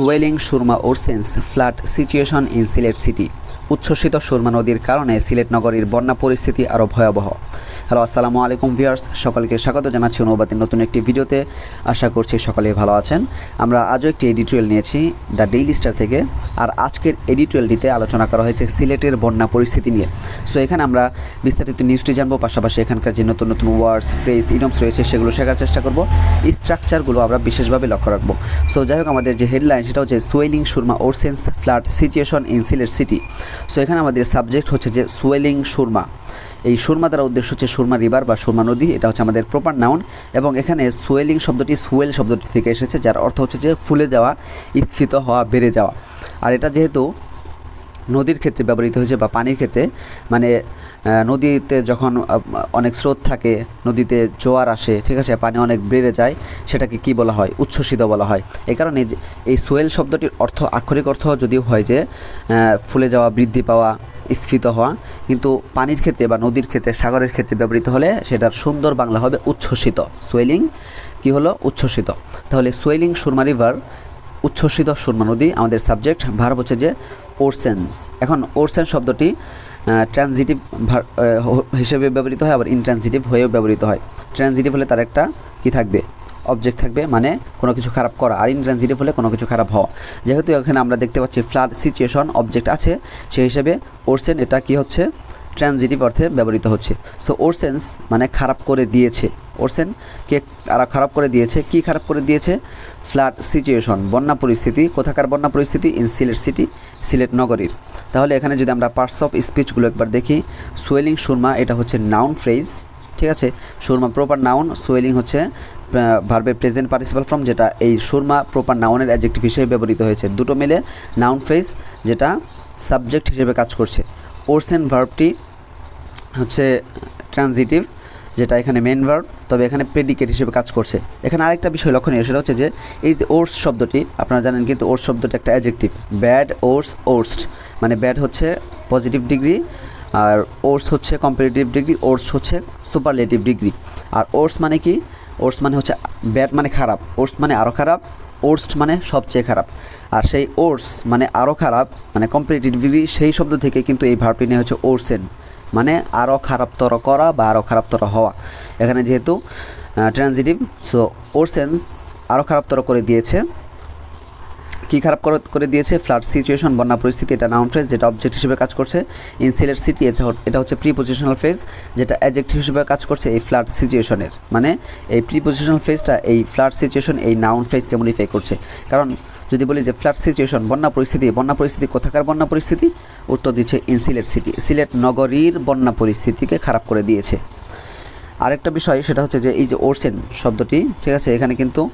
Swelling, Surma, worsens, flood situation in Sylhet city. উচ্ছ্বসিত সুরমা নদীর কারণে সিলেট নগরীর বন্যা পরিস্থিতি আরও ভয়াবহ। হ্যালো, আসসালামু আলাইকুম ভিউয়ার্স। সকলকে স্বাগত জানাচ্ছি অনুবাদের নতুন একটি ভিডিওতে। আশা করছি সকলে ভালো আছেন। আমরা আজও একটি এডিটোরিয়াল নিয়েছি দ্য ডেইলি স্টার থেকে। আর আজকের এডিটোরিয়ালটিতে আলোচনা করা হয়েছে সিলেটের বন্যা পরিস্থিতি নিয়ে। সো এখানে আমরা বিস্তারিত নিউজটি জানব, পাশাপাশি এখানকার যে নতুন নতুন ওয়ার্ডস ফ্রেজ ইডমস রয়েছে, সেগুলো শেখার চেষ্টা করব। স্ট্রাকচারগুলো আমরা বিশেষভাবে লক্ষ্য রাখব। সো যাই হোক, আমাদের যে হেডলাইন সেটা হচ্ছে swelling Surma worsens flood situation in Sylhet city so এখানে আমাদের সাবজেক্ট হচ্ছে যে সোয়েলিং সুরমা এই সুরমা দ্বারা উদ্দেশ্য হচ্ছে সুরমা রিভার বা সুরমা নদী, এটা হচ্ছে আমাদের প্রপার নাউন এবং এখানে সোয়েলিং শব্দটি সোয়েল শব্দটি থেকে এসেছে, যার অর্থ হচ্ছে যে ফুলে যাওয়া, স্ফীত হওয়া, বেড়ে যাওয়া। আর এটা যেহেতু নদীর ক্ষেত্রে ব্যবহৃত হয়েছে বা পানির ক্ষেত্রে মানে নদীতে যখন অনেক স্রোত থাকে, নদীতে জোয়ার আসে, ঠিক আছে, পানি অনেক বেড়ে যায়, সেটাকে কি বলা হয়? উচ্ছ্বসিত বলা হয়। এই কারণে এই সোয়েল শব্দটির অর্থ, আক্ষরিক অর্থ যদিও হয় যে ফুলে যাওয়া, বৃদ্ধি পাওয়া, স্ফীত হওয়া, কিন্তু পানির ক্ষেত্রে বা নদীর ক্ষেত্রে, সাগরের ক্ষেত্রে ব্যবহৃত হলে সেটার সুন্দর বাংলা হবে উচ্ছ্বসিত। সোয়েলিং কি হলো? উচ্ছ্বসিত। তাহলে সোয়েলিং সুরমা রিভার, উচ্ছ্বসিত সুরমা নদী, আমাদের সাবজেক্ট ভার্ব হচ্ছে যে ওরসেন্স। এখন ওরসেন শব্দটি ট্রানজিটিভ হিসেবে ব্যবহৃত হয়, আবার ইনট্রানজিটিভ হয়েও ব্যবহৃত হয়। ট্রানজিটিভ হলে তার একটা কি থাকবে? অবজেক্ট থাকবে মানে কোনো কিছু খারাপ করা। আর ইনট্রানজিটিভ হলে কোনো কিছু খারাপ হওয়া। যেহেতু এখানে আমরা দেখতে পাচ্ছি ফ্লাড সিচুয়েশন অবজেক্ট আছে, সেই হিসেবে ওরসেন এটা কি হচ্ছে? ট্রানজিটিভ অর্থে ব্যবহৃত হচ্ছে। সো ওরসেন্স মানে খারাপ করে দিয়েছে। ওরসেন কে খারাপ করে দিয়েছে। কি খারাপ করে দিয়েছে? Flood situation. বন্যা পরিস্থিতি, কোথাকার বন্যা পরিস্থিতি? ইন সিলেট সিটি, সিলেট নগরীর। তাহলে এখানে যদি আমরা পার্টস অফ স্পিচগুলো একবার দেখি, সোয়েলিং সুরমা, এটা হচ্ছে নাউন ফ্রেজ ঠিক আছে? সুরমা প্রপার নাউন সোয়েলিং হচ্ছে ভার্বে প্রেজেন্ট পার্টিসিপাল ফর্ম যেটা এই সুরমা প্রপার নাউনের অ্যাডজেক্টিভ হিসেবে ব্যবহৃত হয়েছে। দুটো মিলে নাউন ফ্রেজ যেটা সাবজেক্ট হিসেবে কাজ করছে। ওরসেন ভার্বটি হচ্ছে ট্রানজিটিভ যেটা এখানে মেন ভার্ব তবে এখানে প্রেডিকেট হিসেবে কাজ করছে। এখানে আরেকটা বিষয় লক্ষণীয়, সেটা হচ্ছে যে এই যে ওর্স শব্দটি, আপনারা জানেন কিন্তু ওর্স শব্দটি একটা অ্যাডজেক্টিভ ব্যাড ওর্স ওর্সড মানে ব্যাড হচ্ছে পজিটিভ ডিগ্রি আর ওর্স হচ্ছে কম্পারেটিভ ডিগ্রি ওর্স হচ্ছে সুপারলেটিভ ডিগ্রি আর ওর্স মানে কি? ওর্স মানে হচ্ছে ব্যাড মানে খারাপ ওর্স মানে আরও খারাপ ওর্সড মানে সবচেয়ে খারাপ। আর সেই ওর্স মানে আরও খারাপ মানে কম্পারেটিভ ডিগ্রি সেই শব্দ থেকে কিন্তু এই ভার্বটি নিয়ে হচ্ছে ওর্সেন মানে আরও খারাপতর করা বা আরও খারাপতর হওয়া। এখানে যেহেতু ট্রানজিটিভ সো ওরসেন আরও খারাপতর করে দিয়েছে। কি খারাপ করে দিয়েছে? ফ্লাড সিচুয়েশন বন্যা পরিস্থিতি, এটা নাউন ফ্রেজ যেটা অবজেক্ট হিসেবে কাজ করছে। ইন সিলেট সিটি এটা এটা হচ্ছে প্রিপোজিশনাল ফেজ যেটা অ্যাডজেক্টিভ হিসেবে কাজ করছে এই ফ্লাড সিচুয়েশনের মানে এই প্রিপোজিশনাল ফেজটা এই ফ্লাড সিচুয়েশন এই নাউন ফ্রেজকে মডিফাই করছে। কারণ যদি বলি যে ফ্লাড সিচুয়েশন, বন্যা পরিস্থিতি বন্যা পরিস্থিতি কোথাকার বন্যা পরিস্থিতি? উত্তর দিচ্ছে ইন সিলেট সিটি। সিলেট নগরীর বন্যা পরিস্থিতিকে খারাপ করে দিয়েছে। আরেকটা বিষয় সেটা হচ্ছে যে এই যে ওরসেন শব্দটি, ঠিক আছে, এখানে কিন্তু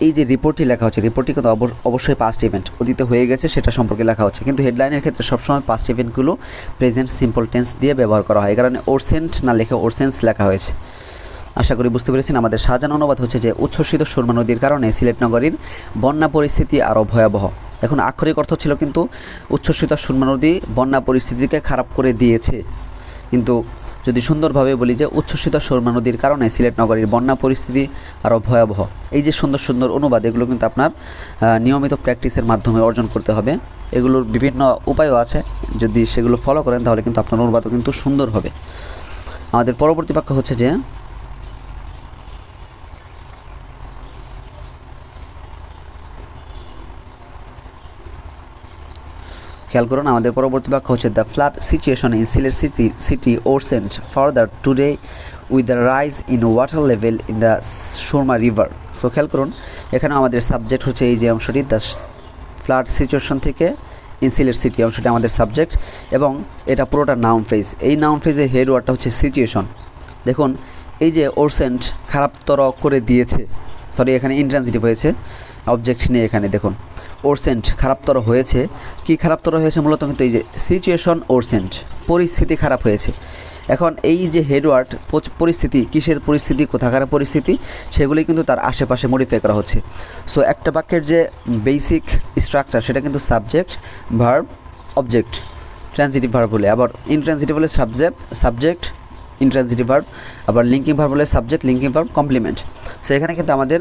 এই যে রিপোর্টটি লেখা হচ্ছে, রিপোর্টটি কিন্তু অব- অবশ্যই পাস্ট ইভেন্ট অতীতে হয়ে গেছে, সেটা সম্পর্কে লেখা হচ্ছে। কিন্তু হেডলাইনের ক্ষেত্রে সবসময় পাস্ট ইভেন্টগুলো প্রেজেন্ট সিম্পল টেন্স দিয়ে ব্যবহার করা হয়। এই কারণে ওরসেন্ট না লেখে ওরসেন্স লেখা হয়েছে। আশা করি বুঝতে পেরেছেন, আমাদের সাজানো অনুবাদ হচ্ছে যে উচ্ছ্বসিত সুরমা নদীর কারণে সিলেট নগরীর বন্যা পরিস্থিতি আরও ভয়াবহ। এখন আক্ষরিক অর্থ ছিল কিন্তু উচ্ছ্বসিত সুরমা নদী বন্যা পরিস্থিতিকে খারাপ করে দিয়েছে। কিন্তু যদি সুন্দরভাবে বলি যে উচ্ছ্বসিত সুরমা নদীর কারণে সিলেট নগরীর বন্যা পরিস্থিতি আরও ভয়াবহ। এই যে সুন্দর সুন্দর অনুবাদ, এগুলো কিন্তু আপনার নিয়মিত প্র্যাকটিসের মাধ্যমে অর্জন করতে হবে। এগুলোর বিভিন্ন উপায়ও আছে। যদি সেগুলো ফলো করেন তাহলে কিন্তু আপনার অনুবাদও কিন্তু সুন্দর হবে। আমাদের পরবর্তী বাক্য হচ্ছে যে খেয়াল করুন, আমাদের পরবর্তী বাক্য হচ্ছে the flood situation in Sylhet city city worsens further today with the rise in water level in the Surma river so খেয়াল করুন এখানে আমাদের সাবজেক্ট হচ্ছে এই যে অংশটি দ্য ফ্লাড সিচুয়েশন থেকে ইন সিলেট সিটি অংশটি আমাদের সাবজেক্ট এবং এটা পুরোটা নাউন ফ্রেজ এই নাউন ফ্রেজের হেড ওয়ার্ডটা হচ্ছে সিচুয়েশন দেখুন, এই যে ওরসেন্ট খারাপতর করে দিয়েছে সরি এখানে ইন্ট্রান্সিটিভ হয়েছে অবজেক্ট নিয়ে এখানে দেখুন। ওরসেন্ট খারাপতর হয়েছে। কি খারাপতর হয়েছে? মূলত কিন্তু এই যে সিচুয়েশন ওরসেন্ট পরিস্থিতি খারাপ হয়েছে। এখন এই যে হেডওয়ার্ড পরিস্থিতি, কিসের পরিস্থিতি, কোথাকার পরিস্থিতি, সেগুলি কিন্তু তার আশেপাশে মডিফাই করা হচ্ছে। সো একটা বাক্যের যে বেসিক স্ট্রাকচার সেটা কিন্তু subject verb object transitive verb বলে। আবার ইনট্রানজিটিভ হলে সাবজেক্ট সাবজেক্ট ইন্ট্রান্সিটিভ ভার্ব আবার লিঙ্কিং ভার্ব হলে subject linking verb complement so এখানে কিন্তু আমাদের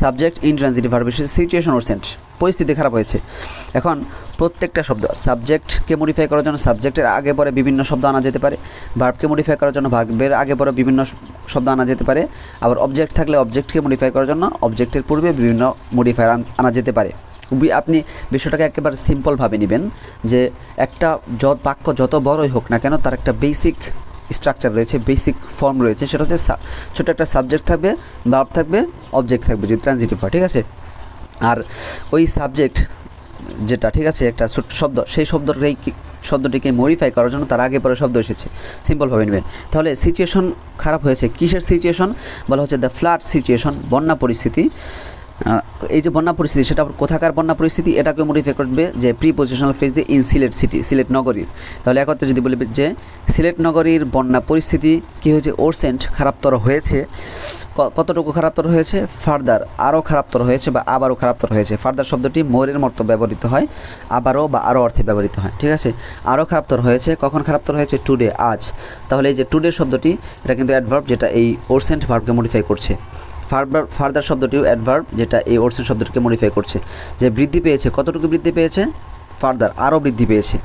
সাবজেক্ট ইন্ট্রান্সিটিভ ভার্ব এসেছে সিচুয়েশন ওর সেন্ট পরিস্থিতি খারাপ হয়েছে। এখন প্রত্যেকটা শব্দ সাবজেক্টকে মডিফাই করার জন্য সাবজেক্টের আগে পরে বিভিন্ন শব্দ আনা যেতে পারে ভার্বকে মডিফাই করার জন্য ভার্বের আগে পরে বিভিন্ন শব্দ আনা যেতে পারে, আবার অবজেক্ট থাকলে অবজেক্টকে মডিফাই করার জন্য অবজেক্টের পূর্বে বিভিন্ন মডিফায়ার আনা যেতে পারে। আপনি বিষয়টাকে একেবারে সিম্পলভাবে নেবেন যে একটা যত বাক্য যত বড়ই হোক না কেন, তার একটা বেসিক স্ট্রাকচার রয়েছে বেসিক ফর্ম রয়েছে, সেটা হচ্ছে ছোট একটা সাবজেক্ট থাকবে ভার্ব থাকবে অবজেক্ট থাকবে, যদি ট্রানজিটিভ হয়, ঠিক আছে? আর ওই সাবজেক্ট যেটা, ঠিক আছে, একটা ছোট্ট শব্দ, সেই শব্দটাই শব্দটিকে মডিফাই করার জন্য তার আগে পরে শব্দ এসেছে। সিম্পলভাবে নেবেন। তাহলে সিচুয়েশন খারাপ হয়েছে। কিসের সিচুয়েশন বলা হচ্ছে দ্য ফ্লাড সিচুয়েশন বন্যা পরিস্থিতি। এই যে বন্যা পরিস্থিতি, সেটা কোথাকার বন্যা পরিস্থিতি এটাকে মডিফাই করবে যে প্রি পজিশনাল ফেজ দিয়ে ইন সিলেট সিটি সিলেট নগরীর। তাহলে একত্রে যদি বলি যে সিলেট নগরীর বন্যা পরিস্থিতি কী হয়েছে? ওরসেন্ট খারাপতর হয়েছে। কতটুকু খারাপতর হয়েছে? ফার্দার আরও খারাপতর হয়েছে বা আবারও খারাপতর হয়েছে। ফার্দার শব্দটি মোরের মতো ব্যবহৃত হয়, আবারও বা আরও অর্থে ব্যবহৃত হয়, ঠিক আছে? আরও খারাপতর হয়েছে। কখন খারাপতর হয়েছে? টুডে আজ। তাহলে এই যে টুডে শব্দটি, এটা কিন্তু অ্যাডভার্ব যেটা এই ওরসেন্ট ভার্বকে মডিফাই করছে। ফার্দার ফার্দার শব্দটিও অ্যাডভার্ব যেটা এই ওর্সের শব্দটিকে মডিফাই করছে। যে বৃদ্ধি পেয়েছে, কতটুকু বৃদ্ধি পেয়েছে? ফার্দার আরও বৃদ্ধি পেয়েছে।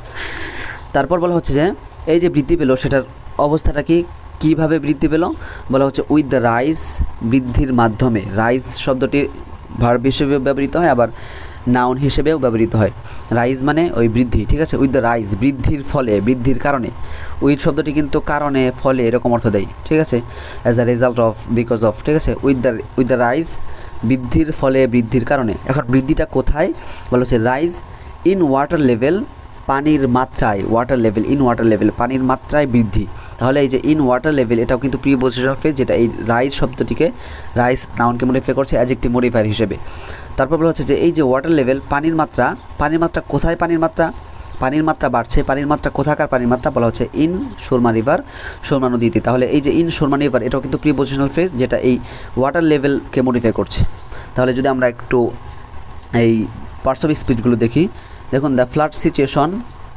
তারপর বলা হচ্ছে যে, এই যে বৃদ্ধি পেল, সেটার অবস্থাটা কি? কীভাবে বৃদ্ধি পেল? বলা হচ্ছে উইথ দ্য রাইস বৃদ্ধির মাধ্যমে। রাইস শব্দটি ভার্ব হিসেবে ব্যবহৃত হয়, আবার নাউন হিসেবেও ব্যবহৃত হয়। রাইজ মানে ওই বৃদ্ধি, ঠিক আছে? উইথ দ্য রাইজ, বৃদ্ধির ফলে, বৃদ্ধির কারণে। উইথ শব্দটি কিন্তু কারণে, ফলে এরকম অর্থ দেয়, ঠিক আছে? As a result of because of ঠিক আছে? With the with the rise, বৃদ্ধির ফলে, বৃদ্ধির কারণে। এখন বৃদ্ধিটা কোথায়? বলা হচ্ছে রাইজ ইন ওয়াটার লেভেল পানির মাত্রায় water level in water level পানির মাত্রায় বৃদ্ধি। তাহলে এই যে ইন ওয়াটার লেভেল এটাও কিন্তু প্রি পজিশন ফেজ যেটা এই রাইস শব্দটিকে রাইস নাউনকে মডিফাই করছে অ্যাজ একটি মডিফায়ার হিসেবে। তারপর বলা হচ্ছে যে এই যে ওয়াটার লেভেল পানির মাত্রা পানির মাত্রা কোথায় পানির মাত্রা? পানির মাত্রা বাড়ছে, পানির মাত্রা কোথাকার পানির মাত্রা? বলা হচ্ছে ইন সুরমা রিভার সুরমা নদীতে। তাহলে এই যে ইন সুরমা রিভার এটাও কিন্তু প্রি পজিশনাল ফেজ যেটা এই ওয়াটার লেভেলকে মডিফাই করছে। তাহলে যদি আমরা একটু এই পার্টস অফ স্পিচগুলো দেখি দেখুন the flood situation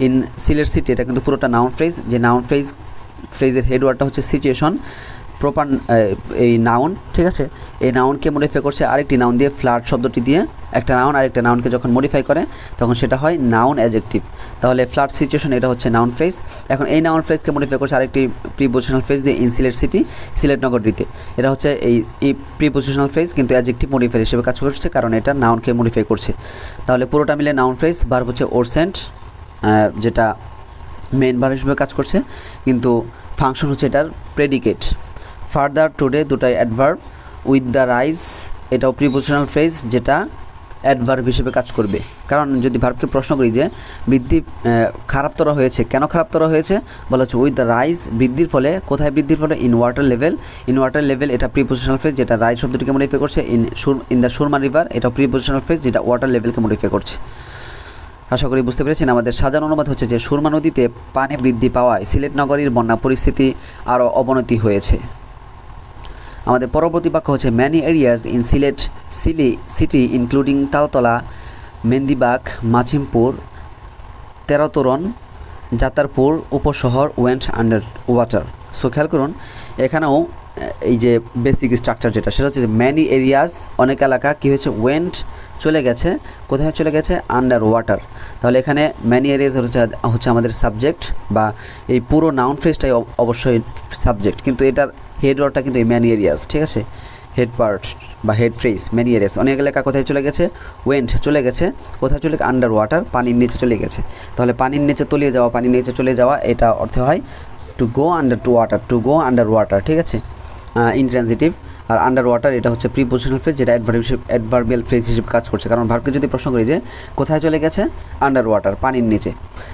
in Sylhet city এটা কিন্তু পুরোটা নাউন ফ্রেজ যে নাউন ফ্রেজ ফ্রেজের হেডওয়ার্ডটা হচ্ছে সিচুয়েশন প্রপার এই নাউন ঠিক আছে? এই নাউনকে মডিফাই করছে আরেকটি নাউন দিয়ে ফ্লাড শব্দটি দিয়ে। একটা নাউন আরেকটা নাউনকে যখন মডিফাই করে, তখন সেটা হয় নাউন অ্যাজেক্টিভ তাহলে ফ্লাড সিচুয়েশন এটা হচ্ছে নাউন ফ্রেজ এখন এই নাউন ফ্রেজকে মডিফাই করছে আরেকটি প্রিপোজিশনাল ফ্রেজ দিয়ে ইন সিলেট সিটি সিলেট নগরীতে। এটা হচ্ছে এই এই প্রিপোজিশনাল ফ্রেজ কিন্তু অ্যাজেক্টিভ মডিফাই হিসেবে কাজ করছে, কারণ এটা নাউনকে মডিফাই করছে। তাহলে পুরোটা মিলে নাউন ফ্রেজ বার হচ্ছে ওরসেন্ট যেটা মেন বার হিসেবে কাজ করছে। কিন্তু ফাংশন হচ্ছে এটার প্রেডিকেট ফার্দার টুডে দুটাই অ্যাডভার্ব উইথ দ্য রাইস এটাও প্রিপোজিশনাল ফ্রেজ যেটা অ্যাডভার্ব হিসেবে কাজ করবে। কারণ যদি ভার্বকে প্রশ্ন করি যে বৃদ্ধি খারাপতর হয়েছে, কেন খারাপতর হয়েছে? বলা হচ্ছে উইথ দ্য রাইস বৃদ্ধির ফলে, কোথায় বৃদ্ধির ফলে? In water level in water level এটা প্রিপোজিশনাল ফ্রেজ যেটা রাইস শব্দটিকে মডিফাই করছে ইন সুর ইন দ্য সুরমা রিভার এটা প্রিপোজিশনাল ফ্রেজ যেটা ওয়াটার লেভেলকে মডিফাই করছে। আশা করি বুঝতে পেরেছেন, আমাদের সাজানো অনুবাদ হচ্ছে যে সুরমা নদীতে পানি বৃদ্ধি পাওয়ায় সিলেট নগরীর বন্যা পরিস্থিতি আরও অবনতি হয়েছে। আমাদের পরবর্তী বাক্য হচ্ছে many areas in Sylhet Seely city including Taltala Mendibagh Machimpur Terotoron Jatarpur Upashahar went under water so খেয়াল করুন, এখানেও, এই যে বেসিক স্ট্রাকচার যেটা, সেটা হচ্ছে ম্যানি এরিয়াস অনেক এলাকা, কী হয়েছে? ওয়েন্ট চলে গেছে। কোথায় চলে গেছে? আন্ডার ওয়াটার তাহলে এখানে ম্যানি এরিয়াস হচ্ছে হচ্ছে আমাদের সাবজেক্ট বা এই পুরো নাউন ফ্রেজটাই অবশ্যই সাবজেক্ট কিন্তু এটার হেড ওয়ার্ডটা কিন্তু এই ম্যানি এরিয়াস ঠিক আছে? হেড পার্ট বা হেড ফ্রেস ম্যানি এরিয়াস অনেক এলাকা কোথায় চলে গেছে? ওয়েন্ট চলে গেছে। কোথায় চলে আন্ডার ওয়াটার পানির নিচে চলে গেছে। তাহলে পানির নিচে তলিয়ে যাওয়া, পানির নিচে চলে যাওয়া, এটা অর্থে হয় to go under to water to go under water ঠিক আছে? ইনট্রানজিটিভ আর আন্ডার ওয়াটার এটা হচ্ছে প্রিপোজিশনাল ফ্রেজ যেটা অ্যাডভার্ব অ্যাডভার্বিয়াল ফ্রেজ হিসেবে কাজ করছে। কারণ ভার্বকে যদি প্রশ্ন করি যে, কোথায় চলে গেছে? আন্ডার ওয়াটার পানির নিচে।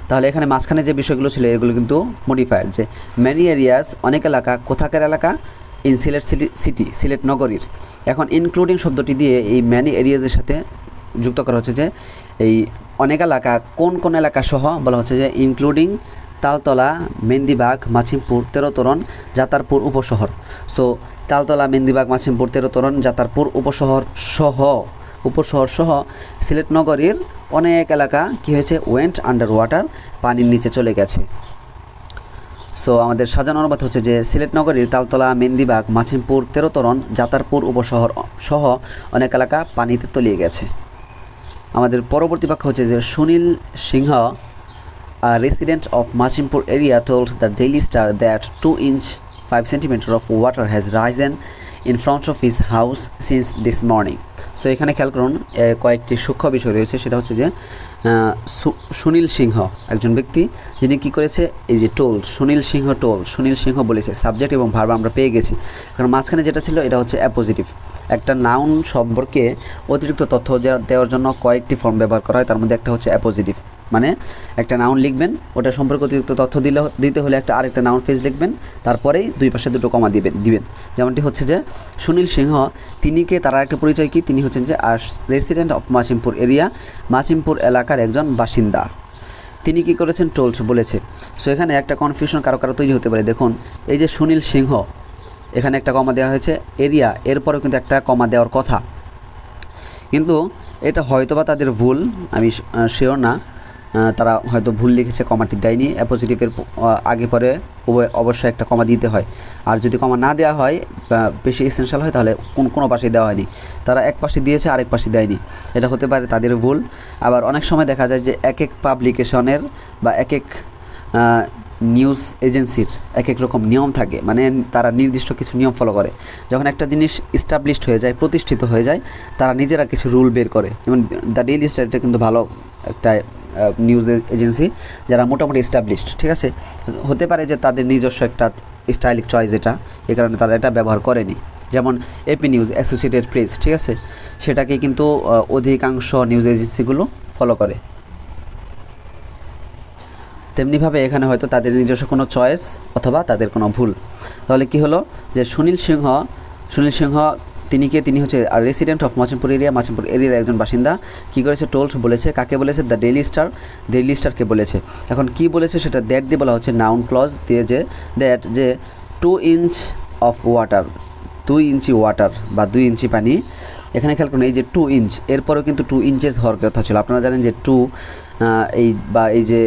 তাহলে এখানে মাঝখানে যে বিষয়গুলো ছিল, এগুলো কিন্তু মডিফায়ার যে ম্যানি এরিয়াস অনেক এলাকা, কোথাকার এলাকা? ইন সিলেট সিটি সিলেট নগরীর। এখন ইনক্লুডিং শব্দটি দিয়ে এই ম্যানি এরিয়াজের সাথে যুক্ত করা হচ্ছে যে, এই অনেক এলাকা, কোন কোন এলাকা সহ বলা হচ্ছে যে ইনক্লুডিং তালতলা মেন্দিবাগ মাছিমপুর, তেরোতরণ, যাতারপুর উপশহর। সো তালতলা মেন্দিবাগ মাছিমপুর, তেরোতরণ, যাতারপুর উপশহর সহ উপশহর সহ সিলেট নগরীর অনেক এলাকা কী হয়েছে? ওয়েন্ট আন্ডার ওয়াটার পানির নিচে চলে গেছে। সো আমাদের সাজানো অনুবাদ হচ্ছে যে সিলেট নগরীর তালতলা মেন্দিবাগ মাছিমপুর, তেরোতরণ, যাতারপুর উপশহর সহ অনেক এলাকা পানিতে তলিয়ে গেছে। আমাদের পরবর্তী বাক্য হচ্ছে যে Sunil Singha a resident of Machimpur area told the Daily Star that 2 inch 5 centimeter of water has risen in front of his house since this morning. So এখানে খেয়াল করুন কয়েকটি সূক্ষ্ম বিষয় রয়েছে। সেটা হচ্ছে যে সুনীল সিংহ একজন ব্যক্তি, যিনি কি করেছে, এই যে টোল, সুনীল সিংহ টোল, সুনীল সিংহ বলেছে, সাবজেক্ট এবং ভার্ব আমরা পেয়ে গেছি। কারণ মাঝখানে যেটা ছিল, এটা হচ্ছে অ্যাপোজিটিভ একটা নাউন সম্পর্কে অতিরিক্ত তথ্য দেওয়া- দেওয়ার জন্য কয়েকটি ফর্ম ব্যবহার করা হয়, তার মধ্যে একটা হচ্ছে অ্যাপোজিটিভ মানে একটা নাউন লিখবেন, ওটা সম্পর্কে অতিরিক্ত তথ্য দিলে দিতে হলে একটা আরেকটা নাউন ফেজ লিখবেন, তারপরেই দুই পাশে দুটো কমা দিবেন দিবেন। যেমনটি হচ্ছে যে, সুনীল সিংহ, তিনি কে, তার একটা পরিচয় কি? তিনি হচ্ছেন যে a resident of Machhimpur area Machhimpur এলাকার একজন বাসিন্দা। তিনি কি করেছেন? টোলস বলেছে। সো এখানে একটা কনফিউশন কারও কারও তৈরি হতে পারে। দেখুন, এই যে সুনীল সিংহ, এখানে একটা কমা দেওয়া হয়েছে এরিয়া এরপরেও কিন্তু একটা কমা দেওয়ার কথা। কিন্তু এটা হয়তোবা তাদের ভুল, আমি শিওর না। তারা হয়তো ভুল লিখেছে, কমাটি দেয়নি। অ্যাপোজিটিভের আগে পরে অবশ্যই একটা কমা দিতে হয়। আর যদি কমা না দেওয়া হয় বেশি এসেন্সিয়াল হয়, তাহলে কোন, কোনো পাশে দেওয়া হয়নি। তারা এক পাশে দিয়েছে, আরেক পাশে দেয়নি। এটা হতে পারে তাদের ভুল। আবার অনেক সময় দেখা যায় যে এক এক পাবলিকেশনের বা এক এক নিউজ এজেন্সির এক এক রকম নিয়ম থাকে। মানে তারা নির্দিষ্ট কিছু নিয়ম ফলো করে। যখন একটা জিনিস ইস্টাবলিশড হয়ে যায়, প্রতিষ্ঠিত হয়ে যায়, তারা নিজেরা কিছু রুল বের করে। যেমন দ্য ডেইলি স্টার কিন্তু ভালো একটা নিউজ এজেন্সি যারা মোটামুটি এস্টাবলিশড ঠিক আছে? হতে পারে যে তাদের নিজস্ব একটা স্টাইলিক চয়েস এটা এই কারণে তারা এটা ব্যবহার করেনি। যেমন এপি নিউজ অ্যাসোসিয়েটেড প্রেস ঠিক আছে? সেটাকে কিন্তু অধিকাংশ নিউজ এজেন্সিগুলো ফলো করে। তেমনিভাবে এখানে হয়তো তাদের নিজস্ব কোনো চয়েস অথবা তাদের কোনো ভুল। তাহলে কি হলো? যে সুনীল সিংহ সুনীল সিংহ তিনি কে? তিনি হচ্ছে resident of Machhimpur area Machhimpur এরিয়ার একজন বাসিন্দা। কি করেছে? টোলস বলেছে। কাকে বলেছে? দ্য ডেইলি স্টার ডেইলি স্টারকে বলেছে। এখন কি বলেছে সেটা দ্যাট দিয়ে বলা হচ্ছে নাউন ক্লজ দিয়ে যে দ্যাট যে টু ইঞ্চ অফ ওয়াটার দুই ইঞ্চি ওয়াটার বা দুই ইঞ্চি পানি। এখানে খেয়াল করুন, এই যে টু ইঞ্চ এরপরেও কিন্তু টু ইঞ্চেস হওয়ার কথা ছিল। আপনারা জানেন যে টু এই বা এই যে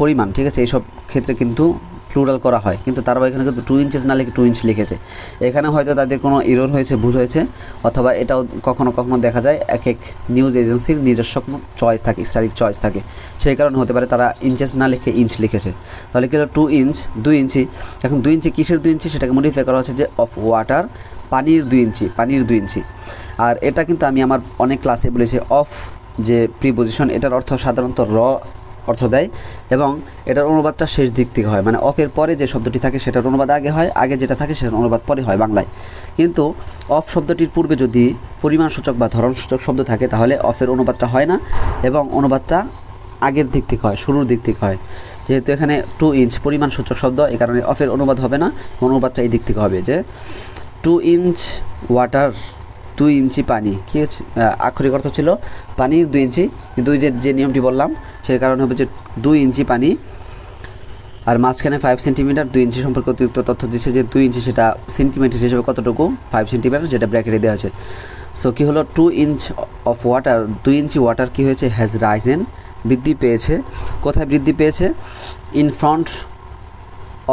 পরিমাণ, ঠিক আছে? এইসব ক্ষেত্রে কিন্তু প্লুরাল করা হয়। কিন্তু তারা এখানে কিন্তু টু ইঞ্চেস না লিখে টু ইঞ্চ লিখেছে। এখানে হয়তো তাদের কোনো ইরোর হয়েছে, ভুল হয়েছে, অথবা এটাও কখনো কখনো দেখা যায় এক এক নিউজ এজেন্সির নিজস্ব কোনো চয়েস থাকে স্টাইলিক চয়েস থাকে। সেই কারণে হতে পারে তারা ইঞ্চেস না লিখে ইঞ্চ লিখেছে। তাহলে কি হলো? টু ইঞ্চ দুই ইঞ্চি। এখন দুই ইঞ্চি কিসের দুই ইঞ্চি? সেটাকে মডিফাই করা হচ্ছে যে অফ ওয়াটার পানির দুই ইঞ্চি, পানির দুই ইঞ্চি। আর এটা কিন্তু আমি আমার অনেক ক্লাসে বলেছি অফ যে প্রিপোজিশন এটার অর্থ সাধারণত র অর্থ দেয় এবং এটার অনুবাদটা শেষ দিক থেকে হয়। মানে অফের পরে যে শব্দটি থাকে সেটার অনুবাদ আগে হয়, আগে যেটা থাকে সেটার অনুবাদ পরে হয় বাংলায়। কিন্তু অফ শব্দটির পূর্বে যদি পরিমাণ সূচক বা ধরন সূচক শব্দ থাকে, তাহলে অফের অনুবাদটা হয় না এবং অনুবাদটা আগের দিক থেকে হয়, শুরুর দিক থেকে হয়। যেহেতু এখানে টু ইঞ্চ পরিমাণ সূচক শব্দ এই কারণে অফের অনুবাদ হবে না অনুবাদটা এই দিক থেকে হবে যে টু ইঞ্চ ওয়াটার দুই ইঞ্চি পানি, কী আক্ষরিক অর্থ ছিল পানির দুই ইঞ্চি। কিন্তু যে যে নিয়মটি বললাম সেই কারণে হবে যে দুই ইঞ্চি পানি আর মাঝখানে ফাইভ সেন্টিমিটার দুই ইঞ্চি সম্পর্কে অতিরিক্ত তথ্য দিচ্ছে যে দুই ইঞ্চি সেটা সেন্টিমিটার হিসেবে কতটুকু? ফাইভ সেন্টিমিটার যেটা ব্র্যাকেটে দেওয়া হয়েছে। সো কী হলো? টু ইঞ্চ অফ ওয়াটার দুই ইঞ্চি ওয়াটার কী হয়েছে? হ্যাজ রাইজেন বৃদ্ধি পেয়েছে। কোথায় বৃদ্ধি পেয়েছে? In front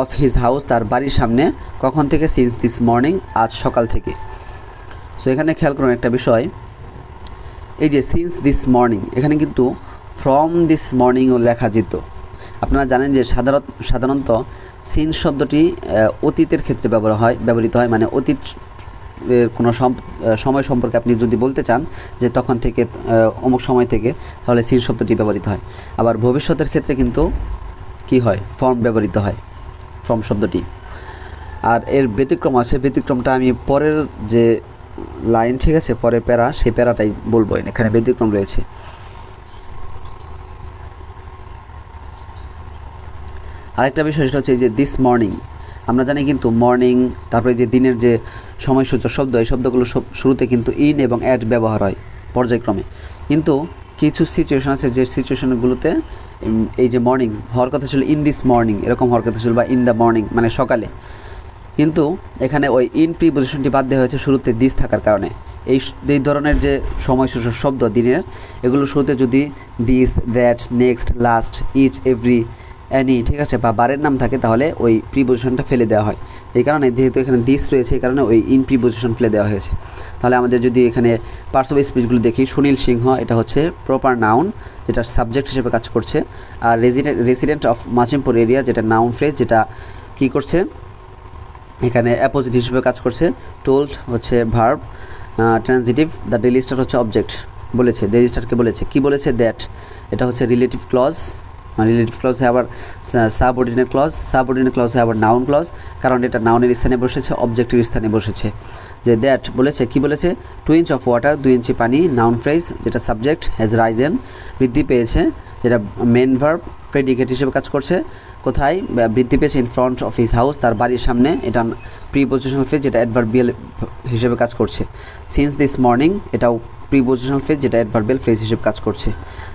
of his house তার বাড়ির সামনে। কখন থেকে? সিন্স দিস মর্নিং আজ সকাল থেকে। সো এখানে খেয়াল করুন একটা বিষয়। এই যে সিন্স দিস মর্নিং এখানে কিন্তু ফ্রম দিস মর্নিংও লেখা যেত। আপনারা জানেন যে সাধারণ সাধারণত সিন শব্দটি অতীতের ক্ষেত্রে ব্যবহার হয় ব্যবহৃত হয়। মানে অতীত কোনো সময় সম্পর্কে আপনি যদি বলতে চান যে তখন থেকে অমুক সময় থেকে, তাহলে সিন শব্দটি ব্যবহৃত হয়। আবার ভবিষ্যতের ক্ষেত্রে কিন্তু কি হয়? ফর্ম ব্যবহৃত হয়। ফর্ম শব্দটি। আর এর ব্যতিক্রম আছে। ব্যতিক্রমটা আমি পরের যে লাইন ঠিক আছে? পরের প্যারা, সেই প্যারাটাই বলব। এখানে ব্যতিক্রম রয়েছে। আরেকটা বিষয় সেটা হচ্ছে যে দিস মর্নিং আমরা জানি কিন্তু মর্নিং তারপরে যে দিনের যে সময়সূচক শব্দ, এই শব্দগুলো শুরুতে কিন্তু ইন এবং অ্যাড ব্যবহার হয় পর্যায়ক্রমে। কিন্তু কিছু সিচুয়েশন আছে যে সিচুয়েশনগুলোতে এই যে মর্নিং হওয়ার কথা ছিল ইন দিস মর্নিং এরকম হওয়ার কথা ছিল বা ইন দ্য মর্নিং মানে সকালে। কিন্তু এখানে ওই ইন প্রিপোজিশনটি বাদ দেওয়া হয়েছে শুরুতে দিস থাকার কারণে। এই এই ধরনের যে সময়সূচক শব্দ দিনের, এগুলো শুরুতে যদি this that next last each every any ঠিক আছে, বা বারের নাম থাকে, তাহলে ওই প্রিপোজিশনটা ফেলে দেওয়া হয়। এই কারণে যেহেতু এখানে দিস রয়েছে, এই কারণে ওই ইন প্রিপোজিশন ফেলে দেওয়া হয়েছে। তাহলে আমাদের যদি এখানে পার্টস অফ স্পিচগুলো দেখি, সুনীল সিংহ, এটা হচ্ছে প্রপার নাউন যেটা সাবজেক্ট হিসেবে কাজ করছে। A resident resident of Machhimpur area যেটা নাউন ফ্রেজ যেটা কী করছে? এখানে অ্যাপোজিট হিসেবে কাজ করছে টোল্ড হচ্ছে verb transitive the Daily Star হচ্ছে অবজেক্ট বলেছে ডেলি স্টারকে বলেছে। কি বলেছে? দ্যাট এটা হচ্ছে রিলেটিভ ক্লজ রিলেটিভ ক্লজ হয় আবার সাবঅর্ডিনেট ক্লজ সাবঅর্ডিনেট ক্লজ হয় আবার নাউন ক্লজ কারণ এটা নাউনের স্থানে বসেছে অবজেক্টিভ স্থানে বসেছে। যে দ্যাট বলেছে, কি বলেছে? টু ইঞ্চ অফ ওয়াটার দুই ইঞ্চি পানি নাউন ফ্রেজ যেটা সাবজেক্ট হ্যাজ রাইজেন বৃদ্ধি পেয়েছে, যেটা মেন ভার্ব প্রেডিকেট হিসেবে কাজ করছে। কোথায়? বৃদ্ধি পেয়েছে in front of his house তার বাড়ির সামনে, এটা প্রিপোজিশনাল ফেজ যেটা অ্যাডভার্বিয়াল হিসেবে কাজ করছে। সিন্স দিস মর্নিং এটাও প্রিপোজিশনাল ফেজ যেটা অ্যাডভার্বিয়াল ফেজ হিসেবে কাজ করছে।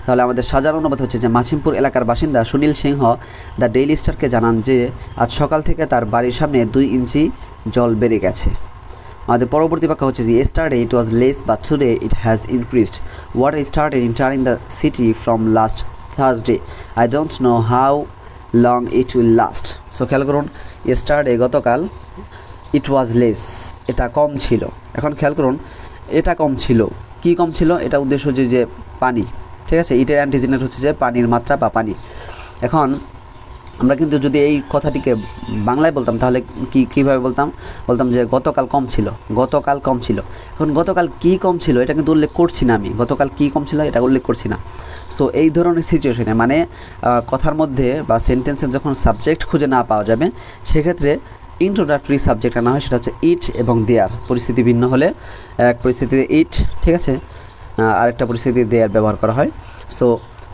তাহলে আমাদের সাজার অনুবাদ হচ্ছে যে, মাছিমপুর এলাকার বাসিন্দা সুনীল সিংহ, দ্য ডেইলি স্টারকে জানান যে, আজ সকাল থেকে তার বাড়ির সামনে দুই ইঞ্চি জল বেড়ে গেছে। আমাদের পরবর্তী বাক্য হচ্ছে যে yesterday it was less but today it has increased water started entering the city from last Thursday I don't know how long it will last so খেয়াল করুন স্টারডে গতকাল ইট ওয়াজ লেস এটা কম ছিল। এখন খেয়াল করুন, এটা কম ছিল। কি কম ছিল? এটা উদ্দেশ্য হচ্ছে যে পানি। ঠিক আছে? ইটের অ্যান্টিজেনেট হচ্ছে যে পানির মাত্রা বা পানি। এখন আমরা কিন্তু যদি এই কথাটিকে বাংলায় বলতাম, তাহলে কি, কীভাবে বলতাম? বলতাম যে গতকাল কম ছিল, গতকাল কম ছিল। এখন গতকাল কি কম ছিল, এটা কিন্তু উল্লেখ করছি না আমি। গতকাল কি কম ছিল, এটা উল্লেখ করছি না। সো এই ধরনের সিচুয়েশনে মানে কথার মধ্যে বা সেন্টেন্সের যখন সাবজেক্ট খুঁজে না পাওয়া যাবে, সেক্ষেত্রে ইন্ট্রোডাক্টরি সাবজেক্ট আনা হয়, সেটা হচ্ছে ইট এবং দেয়ার পরিস্থিতি ভিন্ন হলে এক পরিস্থিতিতে ইট ঠিক আছে? আরেকটা পরিস্থিতি দেয়ার ব্যবহার করা হয়। সো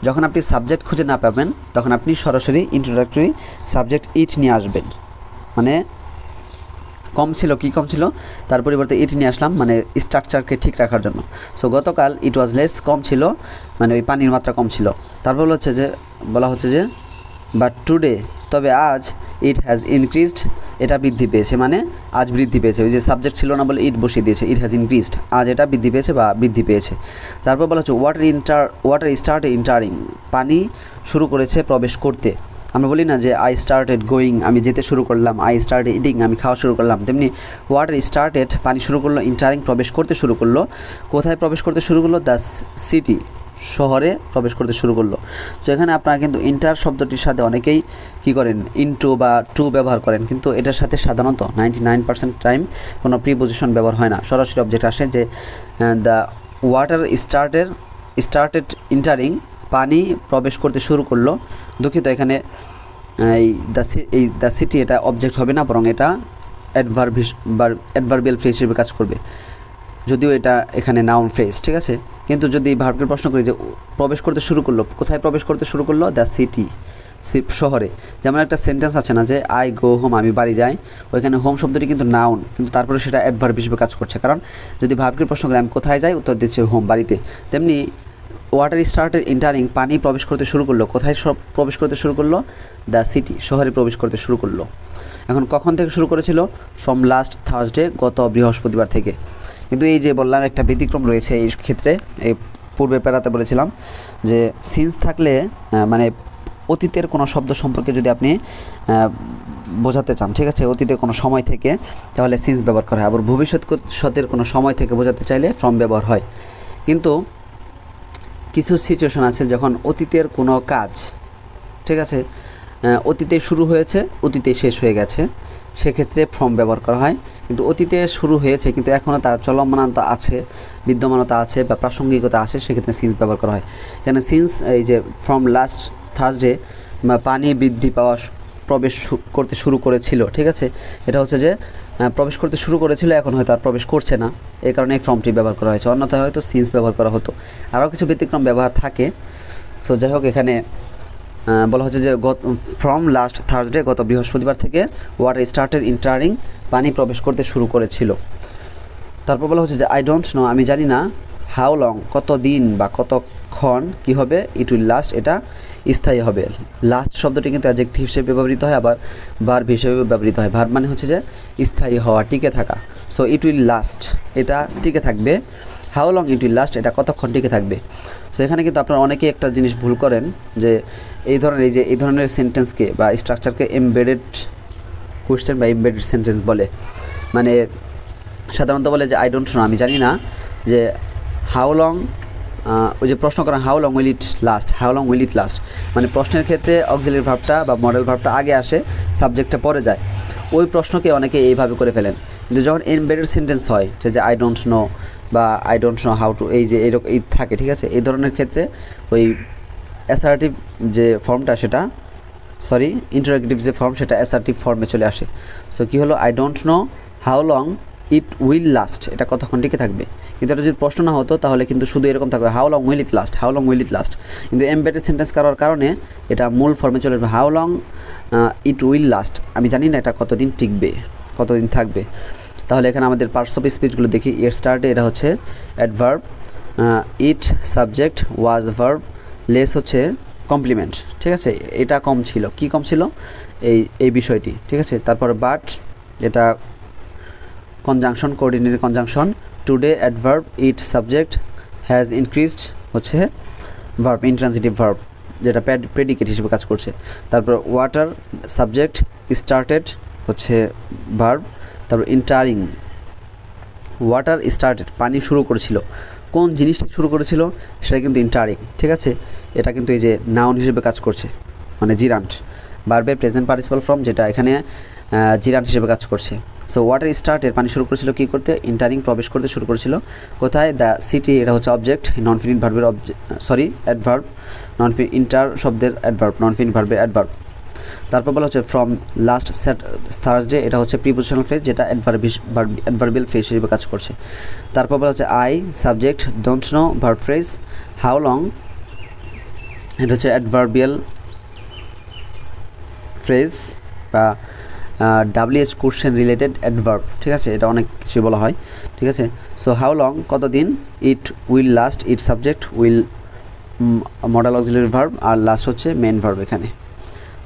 যখন আপনি সাবজেক্ট খুঁজে না পাবেন, তখন আপনি সরাসরি ইন্ট্রোডাক্টরি সাবজেক্ট ইট নিয়ে আসবেন। মানে কম ছিল, কি কম ছিল? তার পরিবর্তে ইট নিয়ে আসলাম মানে স্ট্রাকচারকে ঠিক রাখার জন্য। সো গতকাল ইট ওয়াজ লেস কম ছিল মানে ওই পানির মাত্রা কম ছিল। তারপর হচ্ছে যে, বলা হচ্ছে যে বাট টুডে তবে আজ ইট হ্যাজ ইনক্রিজড এটা বৃদ্ধি পেয়েছে। মানে আজ বৃদ্ধি পেয়েছে। ওই যে সাবজেক্ট ছিল না বলে ইট বসিয়ে দিয়েছে। ইট হ্যাজ ইনক্রিজড আজ এটা বৃদ্ধি পেয়েছে বা বৃদ্ধি পেয়েছে। তারপর বলা হচ্ছে water enter water start entering পানি শুরু করেছে প্রবেশ করতে। আমরা বলি না যে আই স্টার্টেড গোয়িং আমি যেতে শুরু করলাম আই স্টার্ট ইডিং আমি খাওয়া শুরু করলাম। তেমনি ওয়াটার স্টার্টেড পানি শুরু করল ইন্টারিং প্রবেশ করতে শুরু করল। কোথায় প্রবেশ করতে শুরু করল? দ্য সিটি শহরে প্রবেশ করতে শুরু করল। তো এখানে আপনারা কিন্তু ইন্টার শব্দটির সাথে অনেকেই কি করেন ইনটু বা টু ব্যবহার করেন। কিন্তু এটার সাথে সাধারণত নাইনটি নাইন পার্সেন্ট টাইম কোনো প্রিপোজিশন ব্যবহার হয় না। সরাসরি অবজেক্ট আসে যে দ্য ওয়াটার স্টার্টের স্টার্টেড ইন্টারিং পানি প্রবেশ করতে শুরু করল। দুঃখিত, এখানে এই দ্য এই দ্য সিটি এটা অবজেক্ট হবে না, বরং এটা অ্যাডভার্ব অ্যাডভার্বিয়াল ফ্রেজ হিসেবে কাজ করবে। যদিও এটা এখানে নাউন ফ্রেজ ঠিক আছে? কিন্তু যদি ভার্বকে প্রশ্ন করি যে প্রবেশ করতে শুরু করল, কোথায় প্রবেশ করতে শুরু করল? দ্য সিটি শহরে। যেমন একটা সেন্টেন্স আছে না যে আই গো হোম আমি বাড়ি যাই। ওইখানে হোম শব্দটি কিন্তু নাউন কিন্তু তারপরে সেটা অ্যাডভার্ব হিসেবে কাজ করছে। কারণ যদি ভার্বকে প্রশ্ন করি, আমি কোথায় যাই? উত্তর দিচ্ছে হোম বাড়িতে। তেমনি ওয়াটার স্টার্টের ইন্টারিং পানি প্রবেশ করতে শুরু করল। কোথায় সব প্রবেশ করতে শুরু করল? দ্য সিটি শহরে প্রবেশ করতে শুরু করল। এখন কখন থেকে শুরু করেছিল? ফ্রম লাস্ট থার্সডে গত বৃহস্পতিবার থেকে। কিন্তু এই যে বললাম, একটা ব্যতিক্রম রয়েছে এই ক্ষেত্রে। এই পূর্বে পেরাতে বলেছিলাম যে সিন্স থাকলে মানে অতীতের কোনো শব্দ সম্পর্কে যদি আপনি বোঝাতে চান, ঠিক আছে? অতীতের কোনো সময় থেকে, তাহলে সিন্স ব্যবহার করা হয়। আবার ভবিষ্যৎ সতের কোনো সময় থেকে বোঝাতে চাইলে ফ্রম ব্যবহার হয়। কিন্তু কিছু সিচুয়েশন আছে যখন অতীতের কোনো কাজ, ঠিক আছে? অতীতে শুরু হয়েছে, অতীতে শেষ হয়ে গেছে। সেক্ষেত্রে ফর্ম ব্যবহার করা হয়। কিন্তু অতীতে শুরু হয়েছে, কিন্তু এখনও তার চলমানতা আছে, বিদ্যমানতা আছে বা প্রাসঙ্গিকতা আছে, সেক্ষেত্রে সিন্স ব্যবহার করা হয়। এখানে সিন্স এই যে ফ্রম লাস্ট থার্সডে পানি বৃদ্ধি পাওয়া প্রবেশ করতে শুরু করেছিল, ঠিক আছে? এটা হচ্ছে যে প্রবেশ করতে শুরু করেছিল, এখন হয়তো আর প্রবেশ করছে না। এই কারণে এই ফর্মটি ব্যবহার করা হয়েছে। অন্যথায় হয়তো সিন্স ব্যবহার করা হতো। আরও কিছু ব্যতিক্রম ব্যবহার থাকে। সো যাই হোক, এখানে বলা হচ্ছে যে গত ফ্রম লাস্ট থার্সডে গত বৃহস্পতিবার থেকে ওয়াটার স্টার্টেড ইন্টারিং পানি প্রবেশ করতে শুরু করেছিল। তারপর বলা হচ্ছে যে আই ডোন্ট নো আমি জানি না হাউ লং কত দিন বা কতক্ষণ কি হবে ইট উইল লাস্ট এটা স্থায়ী হবে। লাস্ট শব্দটি কিন্তু অ্যাজেক্টিভ হিসেবে ব্যবহৃত হয়, আবার ভার্ব হিসেবে ব্যবহৃত হয়। ভার্ব মানে হচ্ছে যে, স্থায়ী হওয়া, টিকে থাকা। সো ইট উইল লাস্ট এটা টিকে থাকবে। How long it will last এটা কতক্ষণ টিকে থাকবে? সো এখানে কিন্তু আপনারা অনেকেই একটা জিনিস ভুল করেন, যে এই ধরনের, এই যে, এই ধরনের সেন্টেন্সকে বা স্ট্রাকচারকে এমবেডেড কোয়েশ্চেন বা এমবেডেড সেন্টেন্স বলে। মানে সাধারণত বলে যে আই ডোন্ট নো আমি জানি না, যে হাউ লং ওই যে প্রশ্ন করা how long will it last how long will it last মানে প্রশ্নের ক্ষেত্রে অক্সিলারি ভাবটা বা মডেল ভাবটা আগে আসে সাবজেক্টটা পরে যায়। ওই প্রশ্নকে অনেকে এইভাবে করে ফেলেন। কিন্তু যখন এমবেডেড সেন্টেন্স হয়, যে আই ডোন্ট নো বা I don't know how to এই যে এরকম এই থাকে, ঠিক আছে? এই ধরনের ক্ষেত্রে ওই অ্যাসার্টিভ যে ফর্মটা সেটা সরি ইন্টারাক্টিভ যে ফর্ম সেটা অ্যাসার্টিভ ফর্মে চলে আসে। সো কী হলো? I don't know how long it will last এটা কতক্ষণ টিকে থাকবে? কিন্তু এটা যদি প্রশ্ন না হতো, তাহলে কিন্তু শুধু এরকম থাকবে how long will it last how long will it last কিন্তু এমবেডেড সেন্টেন্স করার কারণে এটা মূল ফর্মে চলে আসবে how long it will last আমি জানি না এটা কতদিন টিকবে, কতদিন থাকবে। তাহলে এখানে আমাদের পার্টস অফ স্পিচগুলো দেখি। এর স্টার্টে এটা হচ্ছে adverb it subject was verb less হচ্ছে কমপ্লিমেন্ট ঠিক আছে? এটা কম ছিল। কি কম ছিল? এই এই বিষয়টি, ঠিক আছে? তারপর বাট এটা conjunction coordinated conjunction today adverb it subject has increased হচ্ছে ভার্ব ইনট্রান্সিটিভ ভার্ব যেটা প্রেডিকেট হিসেবে কাজ করছে। তারপর ওয়াটার সাবজেক্ট স্টার্টেড হচ্ছে ভার্ব তারপর ইন্টারিং ওয়াটার স্টার্টেড পানি শুরু করেছিল। কোন জিনিসটি শুরু করেছিল? সেটা কিন্তু ইন্টারিং ঠিক আছে? এটা কিন্তু এই যে নাউন হিসেবে কাজ করছে মানে জিরান্ট বারবে প্রেজেন্ট পার্টিসিপাল ফর্ম যেটা এখানে জিরান্ট হিসেবে কাজ করছে। সো ওয়াটার স্টার্টের পানি শুরু করেছিল কী করতে? ইন্টারিং প্রবেশ করতে শুরু করেছিল। কোথায়? দ্য সিটি এটা হচ্ছে অবজেক্ট নন ফিনিট ভার্বের object sorry adverb non fin enter শব্দের অ্যাডভার্ব নন ফিনিট ভার্বের অ্যাডভার্ব তারপর বলা হচ্ছে ফ্রম লাস্ট সেট থার্সডে এটা হচ্ছে প্রিপোজিশনাল ফ্রেজ যেটা অ্যাডভার্বিয়াল ফ্রেজ হিসেবে কাজ করছে। তারপর বলা হচ্ছে I subject don't know verb phrase how long এটা হচ্ছে অ্যাডভার্বিয়াল ফ্রেজ বা ডাব্লিউএস কোশ্চেন রিলেটেড অ্যাডভার্ব ঠিক আছে? এটা অনেক কিছু বলা হয়, ঠিক আছে? সো হাউ লং কতদিন it will last it subject will modal auxiliary verb R last হচ্ছে মেন ভার্ব এখানে।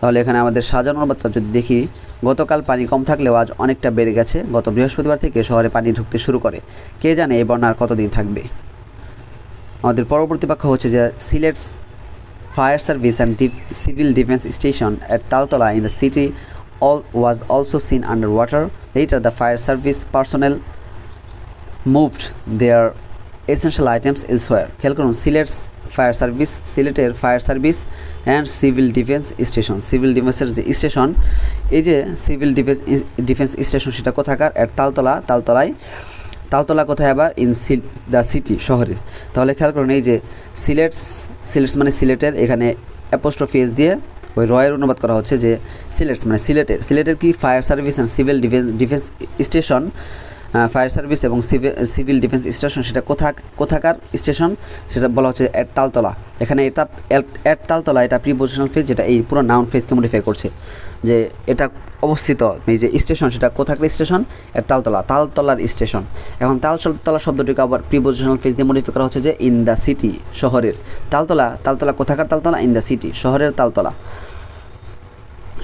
তাহলে এখানে আমাদের সাজানোর মাত্রা যদি দেখি গতকাল পানি কম থাকলেও আজ অনেকটা বেড়ে গেছে গত বৃহস্পতিবার থেকে শহরে পানি ঢুকতে শুরু করে কে জানে এই বন্যা আর কতদিন থাকবে আমাদের পরবর্তী বাক্য হচ্ছে যে Sylhet's fire service and civil defence station at Taltala in the city all was also seen underwater. Later, the fire service personnel moved their essential items elsewhere. খেয়াল করুন সিলেটস ফায়ার সার্ভিস, সিলেটের fire service and civil defence station civil ডিফেন্সের যে station এই যে civil defence defence station সেটা কোথাকার? এর তালতলা, তালতলায়। তালতলা কোথায় আবার? ইন সিল দ্য সিটি শহরে। তাহলে খেয়াল করুন, এই যে সিলেটস সিলেটস মানে সিলেটের এখানে অ্যাপোস্ট্রফিএস দিয়ে ওই রয়ের অনুবাদ করা হচ্ছে যে সিলেটস মানে সিলেটের। সিলেটের কি? Fire service and civil defence defence station fire service এবং সিভিল ডিফেন্স স্টেশন, সেটা কোথা, কোথাকার স্টেশন? সেটা বলা হচ্ছে এট তালতলা এখানে এটা এট তালতলা এটা প্রিপোজিশনাল ফেজ যেটা এই পুরো নাউন ফেজকে মডিফাই করছে। যে এটা অবস্থিত, এই যে স্টেশন, সেটা কোথাকার স্টেশন? এর তালতলা তালতলার স্টেশন। এখন তালতলা শব্দটিকে আবার প্রিপোজিশনাল ফেজ দিয়ে মডিফাই করা হচ্ছে যে ইন দ্য সিটি শহরের। তালতলা তালতলা কোথাকার তালতলা? ইন দ্য সিটি শহরের তালতলা।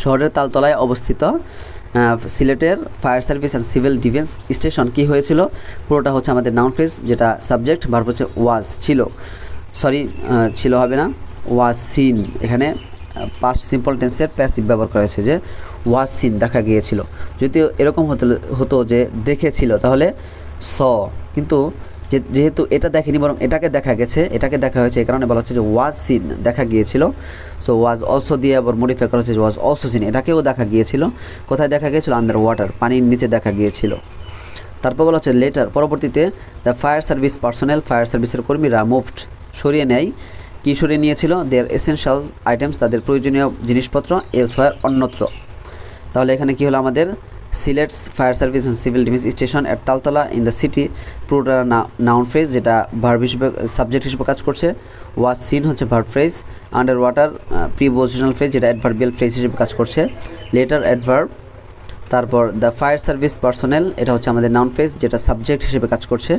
শহরের তালতলায় অবস্থিত সিলেটের fire service and civil defence station কি হয়েছিল? পুরোটা হচ্ছে আমাদের নাউন ফ্রেজ যেটা সাবজেক্ট ভার্ব হচ্ছে ওয়াজ ছিল। সরি ছিল হবে না ওয়াজ সিন এখানে পাস্ট সিম্পল টেন্সের প্যাসিভ ব্যবহার করা হয়েছে যে ওয়াজ সিন দেখা গিয়েছিল। যদি এরকম হতো হতো যে দেখেছিল, তাহলে স। কিন্তু যেহেতু এটা দেখেনি, বরং এটাকে দেখা গেছে, এটাকে দেখা হয়েছে, এই কারণে বলা হচ্ছে যে ওয়াজ সিন দেখা গিয়েছিল। সো ওয়াজ অলসো দিয়ে আবার মডিফাই করা হচ্ছে ওয়াজ অলসো সিন, এটাকেও দেখা গিয়েছিল। কোথায় দেখা গিয়েছিল? আন্ডার ওয়াটার পানির নিচে দেখা গিয়েছিল। তারপর বলা হচ্ছে লেটার পরবর্তীতে the fire service personnel fire সার্ভিসের কর্মীরা মুভড সরিয়ে নেয়। কী সরিয়ে নিয়েছিল? দেয়ার এসেনশিয়াল আইটেমস তাদের প্রয়োজনীয় জিনিসপত্র এলস ফায়ার অন্যত্র। তাহলে এখানে কী হলো আমাদের? Sylhet's fire service and civil defence station at Taltala in the city পুরোটা নাউন ফ্রেজ যেটা ভার্ব হিসেবে সাবজেক্ট হিসেবে কাজ করছে। ওয়াজ সিন হচ্ছে verb phrase under water prepositional phrase যেটা অ্যাডভার্বিয়াল ফ্রেজ হিসেবে কাজ করছে। লেটার অ্যাডভার্ব তারপর দ্য ফায়ার সার্ভিস পার্সোনেল এটা হচ্ছে আমাদের নাউন ফ্রেজ যেটা সাবজেক্ট হিসেবে কাজ করছে।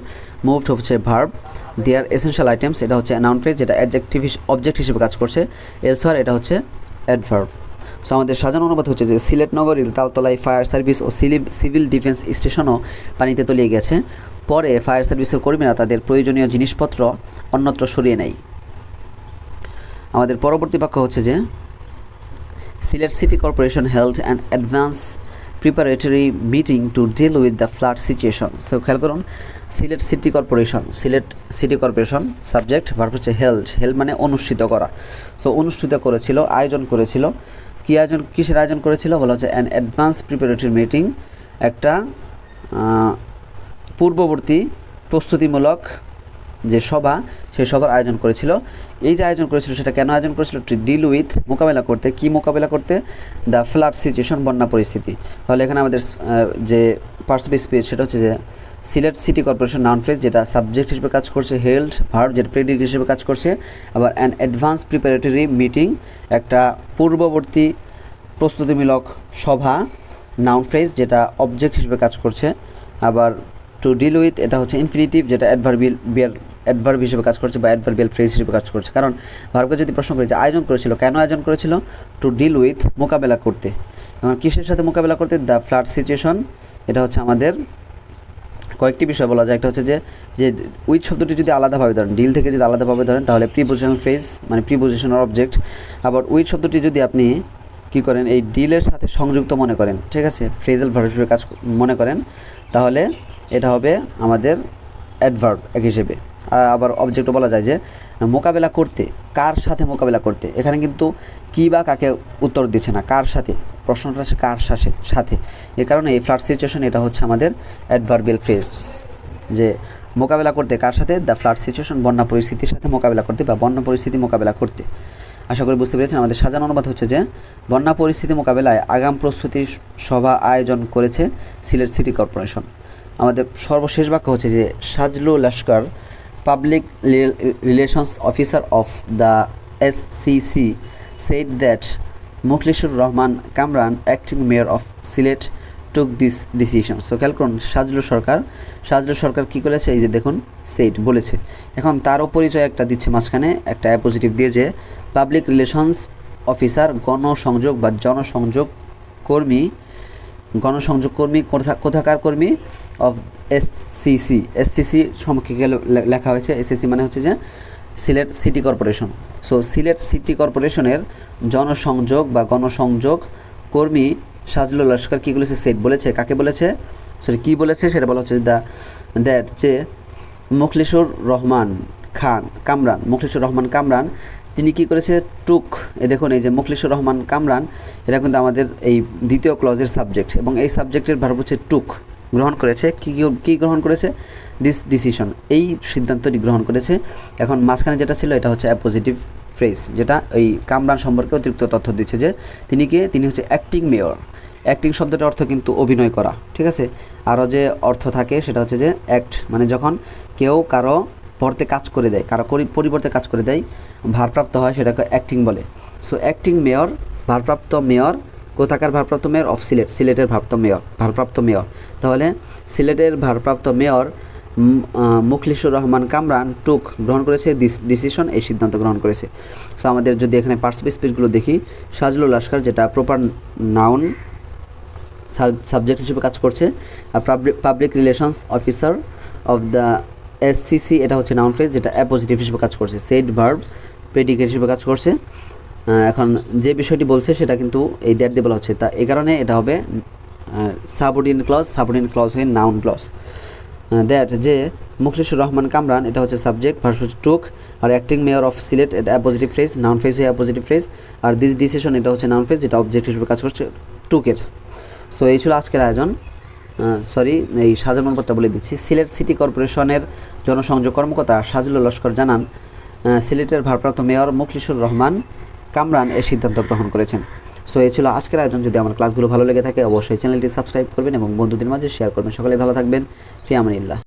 মুভড হচ্ছে ভার্ব দেয়ার এসেনশিয়াল আইটেমস এটা হচ্ছে নাউন ফ্রেজ যেটা অ্যাডজেক্টিভ অবজেক্ট হিসেবে কাজ করছে। এলসোয়ার এটা হচ্ছে অ্যাডভার্ব সো আমাদের সাজানো অনুবাদ হচ্ছে যে সিলেট নগরীর তালতলায় ফায়ার সার্ভিস ও সিভিল ডিফেন্স স্টেশনও পানিতে তলিয়ে গেছে। পরে ফায়ার সার্ভিসের কর্মীরা তাদের প্রয়োজনীয় জিনিসপত্র অন্যত্র সরিয়ে নেয়। আমাদের পরবর্তী বাক্য হচ্ছে যে, Sylhet city corporation held an advance preparatory meeting to deal with the flood situation. So খেয়াল করুন, Sylhet city corporation, Sylhet city corporation subject verb হচ্ছে হেল্ড হেল্ড মানে অনুষ্ঠিত করা। সো অনুষ্ঠিত করেছিল, আয়োজন করেছিল। কী আয়োজন, কিসের আয়োজন করেছিল? বলা হচ্ছে অ্যান অ্যাডভান্স প্রিপারেটরি মিটিং একটা পূর্ববর্তী প্রস্তুতিমূলক যে সভা, সেই সভার আয়োজন করেছিল। এই যে আয়োজন করেছিল, সেটা কেন আয়োজন করেছিল? টু ডিল উইথ মোকাবেলা করতে। কি মোকাবেলা করতে? দ্য ফ্লাড সিচুয়েশন বন্যা পরিস্থিতি। তাহলে এখানে আমাদের যে পার্টস অফ স্পিচ সেটা হচ্ছে যে Sylhet city corporation noun phrase যেটা সাবজেক্ট হিসেবে কাজ করছে, হেল্ড, ভার্ব, যেটা প্রেডিক হিসেবে কাজ করছে, আবার অ্যান অ্যাডভান্স প্রিপারেটরি মিটিং একটা পূর্ববর্তী প্রস্তুতিমূলক সভা, নাউন ফ্রেজ যেটা অবজেক্ট হিসেবে কাজ করছে, আবার টু ডিল উইথ এটা হচ্ছে ইনফিনিটিভ যেটা অ্যাডভার্বিয়াল বিয়ার অ্যাডভার্ব হিসেবে কাজ করছে বা অ্যাডভার্বিয়াল ফ্রেজ হিসেবে কাজ করছে। কারণ ভার্বকে যদি প্রশ্ন করি যে আয়োজন করেছিল, কেন আয়োজন করেছিল? টু ডিল উইথ মোকাবেলা করতে। কিসের সাথে মোকাবেলা করতে? দ্য ফ্লাড সিচুয়েশন এটা হচ্ছে আমাদের কয়েকটি বিষয় বলা যায়। একটা হচ্ছে যে যে উইথ শব্দটি যদি আলাদাভাবে ধরেন ডিল থেকে যদি আলাদাভাবে ধরেন, তাহলে প্রিপোজিশনাল ফেস মানে প্রিপোজিশনাল অবজেক্ট আবার উইথ শব্দটি যদি আপনি কি করেন, এই ডিলের সাথে সংযুক্ত মনে করেন, ঠিক আছে? ফ্রেজাল ভার্ব কাজ মনে করেন, তাহলে এটা হবে আমাদের অ্যাডভার্ব এক হিসেবে। আবার অবজেক্টও বলা যায় যে, মোকাবেলা করতে, কার সাথে মোকাবেলা করতে? এখানে কিন্তু কী বা কাকে উত্তর দিচ্ছে না, কার সাথে? প্রশ্নটা হচ্ছে কার সাথে সাথে। এ কারণে এই ফ্লাড সিচুয়েশন এটা হচ্ছে আমাদের অ্যাডভার্বিয়াল ফ্রেজ যে মোকাবেলা করতে কার সাথে? দ্য ফ্লাড সিচুয়েশন বন্যা পরিস্থিতির সাথে মোকাবেলা করতে বা বন্যা পরিস্থিতি মোকাবেলা করতে। আশা করি বুঝতে পেরেছেন, আমাদের সাজানো অনুবাদ হচ্ছে যে, বন্যা পরিস্থিতি মোকাবেলায় আগাম প্রস্তুতি সভা আয়োজন করেছে সিলেট সিটি কর্পোরেশন। আমাদের সর্বশেষ বাক্য হচ্ছে যে, Sajlu Lashkar public relations officer of the SCC said that Mukhlisur Rahman Kamran acting mayor of Sylhet took this decision so খেয়াল করুন, সাজলু সরকার সাজলু সরকার কী করেছে? এই যে দেখুন সেইট বলেছে। এখন তারও পরিচয় একটা দিচ্ছে মাঝখানে, একটা পজিটিভ দিয়ে যে পাবলিক রিলেশনস অফিসার গণসংযোগ বা জনসংযোগ কর্মী গণসংযোগ কর্মী, কোথা- কোথাকার কর্মী অফ এসসিসি এসসিসি সম্পর্কে লেখা হয়েছে এসসিসি মানে হচ্ছে যে Sylhet city corporation. So Sylhet city কর্পোরেশনের জনসংযোগ বা গণসংযোগ কর্মী সাজলুল লস্কর কী বলেছে, সেট বলেছে, কাকে বলেছে? সরি কী বলেছে? সেটা বলা হচ্ছে দ্য দ্যাট যে মুখলিসুর রহমান খান, কামরান, মুখলিসুর রহমান কামরান তিনি কি করেছে? টুক, এ দেখুন, এই যে মুখলিসুর রহমান কামরান এটা কিন্তু আমাদের এই দ্বিতীয় ক্লজের সাবজেক্ট এবং এই সাবজেক্টের ভার্ব হচ্ছে টুক। গ্রহণ করেছে। কী কী গ্রহণ করেছে? দিস ডিসিশন এই সিদ্ধান্তটি গ্রহণ করেছে। এখন মাঝখানে যেটা ছিল, এটা হচ্ছে পজিটিভ ফ্রেজ যেটা এই কামরান সম্পর্কে অতিরিক্ত তথ্য দিচ্ছে যে তিনি কে? তিনি হচ্ছে অ্যাক্টিং মেয়র অ্যাক্টিং শব্দটার অর্থ কিন্তু অভিনয় করা, ঠিক আছে? আরও যে অর্থ থাকে, সেটা হচ্ছে যে অ্যাক্ট মানে যখন কেউ কারও পরতে কাজ করে দেয়, কারও পরিবর্তে কাজ করে দেয়, ভারপ্রাপ্ত হয় সেটাকে অ্যাক্টিং বলে। সো অ্যাক্টিং মেয়র ভারপ্রাপ্ত মেয়র কোথাকার ভারপ্রাপ্ত মেয়র অফ সিলেট সিলেটের ভারপ্রাপ্ত মেয়র ভারপ্রাপ্ত মেয়র তাহলে সিলেটের ভারপ্রাপ্ত মেয়র মুখলিসুর রহমান কামরান টুক গ্রহণ করেছে ডিসিশন এই সিদ্ধান্ত গ্রহণ করেছে। সো আমাদের যদি এখানে পার্টস স্পিচগুলো দেখি, সাজলুল লস্কর যেটা প্রপার নাউন সাবজেক্ট হিসেবে কাজ করছে আর public relations officer of the SCC এটা হচ্ছে নাউন ফ্রেজ যেটা অ্যাপোজিটিভ হিসেবে কাজ করছে সেট ভার্ব প্রেডিকেট হিসেবে কাজ করছে। এখন যে বিষয়টি বলছে, সেটা কিন্তু এই দ্যাট দিয়ে বলা হচ্ছে। তা এই কারণে এটা হবে সাবঅর্ডিন ক্লজ সাবঅর্ডিন ক্লজ হয়ে নাউন ক্লজ দ্যাট যে মুখলিসুর রহমান কামরান, এটা হচ্ছে সাবজেক্ট ভার্সেস টুক আর অ্যাক্টিং মেয়র অফ সিলেট এটা অ্যাপোজিটিভ ফ্রেজ নাউন ফ্রেজ হয়ে অ্যাপোজিটিভ ফ্রেজ আর দিস ডিসিশন এটা হচ্ছে নাউন ফ্রেজ যেটা অবজেক্ট হিসেবে কাজ করছে টুকের সো এই ছিল আজকের আয়োজন। সরি এই সাজানো নম্বরটা বলে দিচ্ছি। সিলেট সিটি কর্পোরেশনের জনসংযোগ কর্মকর্তা সাজুল লস্কর জানান সিলেটের ভারপ্রাপ্ত মেয়র মুখলিসুর রহমান কামরান এর সিদ্ধান্ত গ্রহণ করেছেন। সো এই ছিল আজকের আয়োজন। যদি আমার ক্লাসগুলো ভালো লেগে থাকে, অবশ্যই চ্যানেলটি সাবস্ক্রাইব করবেন এবং বন্ধুদের মাঝে শেয়ার করবেন। সকলে ভালো থাকবেন। ফি আমানিল্লাহ